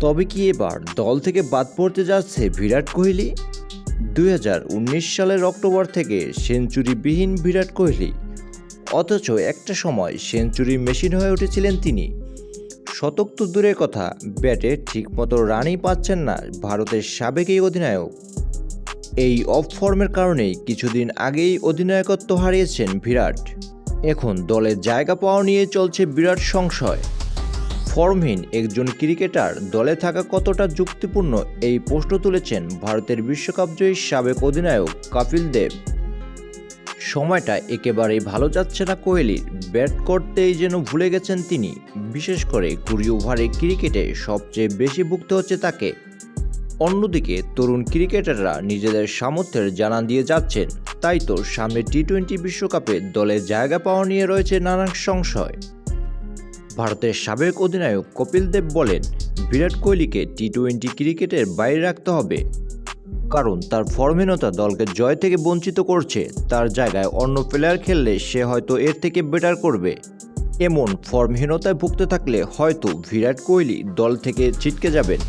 তবে কি এবার দল থেকে বাদ পড়তে যাচ্ছে বিরাট কোহলি? দুই হাজার উনিশ সালের অক্টোবর থেকে সেঞ্চুরিবিহীন বিরাট কোহলি। অথচ একটা সময় সেঞ্চুরি মেশিন হয়ে উঠেছিলেন তিনি। শতক তো দূরের কথা, ব্যাটে ঠিকমতো রানই পাচ্ছেন না ভারতের সাবেক এই অধিনায়ক। এই অফ ফর্মের কারণেই কিছুদিন আগেই অধিনায়কত্ব হারিয়েছেন বিরাট। এখন দলে জায়গা পাওয়া নিয়ে চলছে বিরাট সংশয়। ফর্মহীন একজন ক্রিকেটার দলে থাকা কতটা যুক্তিপূর্ণ এই প্রশ্ন তুলেছেন ভারতের বিশ্বকাপ জয়ী সাবেক অধিনায়ক কপিল দেব। সময়টা একেবারেই ভালো যাচ্ছে না কোহলির ব্যাট করতেই যেন ভুলে গেছেন তিনি। বিশেষ করে কুড়ি ওভারের ক্রিকেটে সবচেয়ে বেশি ভুগতে হচ্ছে তাকে। অন্যদিকে তরুণ ক্রিকেটাররা নিজেদের সামর্থ্যের জানান দিয়ে যাচ্ছেন। তাই তো সামনে টি টোয়েন্টি বিশ্বকাপে দলে জায়গা পাওয়া নিয়ে রয়েছে নানান সংশয়। ভারতের সাবেক অধিনায়ক কপিল দেব বলেন, বিরাট কোহলিকে টি টোয়েন্টি ক্রিকেটের বাইরে রাখতে হবে। কারণ তার ফর্মহীনতা দলকে জয় থেকে বঞ্চিত করছে, তার জায়গায় অন্য প্লেয়ার খেললে সে হয়তো এর থেকে বেটার করবে। এমন ফর্মহীনতায় ভুগতে থাকলে হয়তো বিরাট কোহলি দল থেকে ছিটকে যাবেন।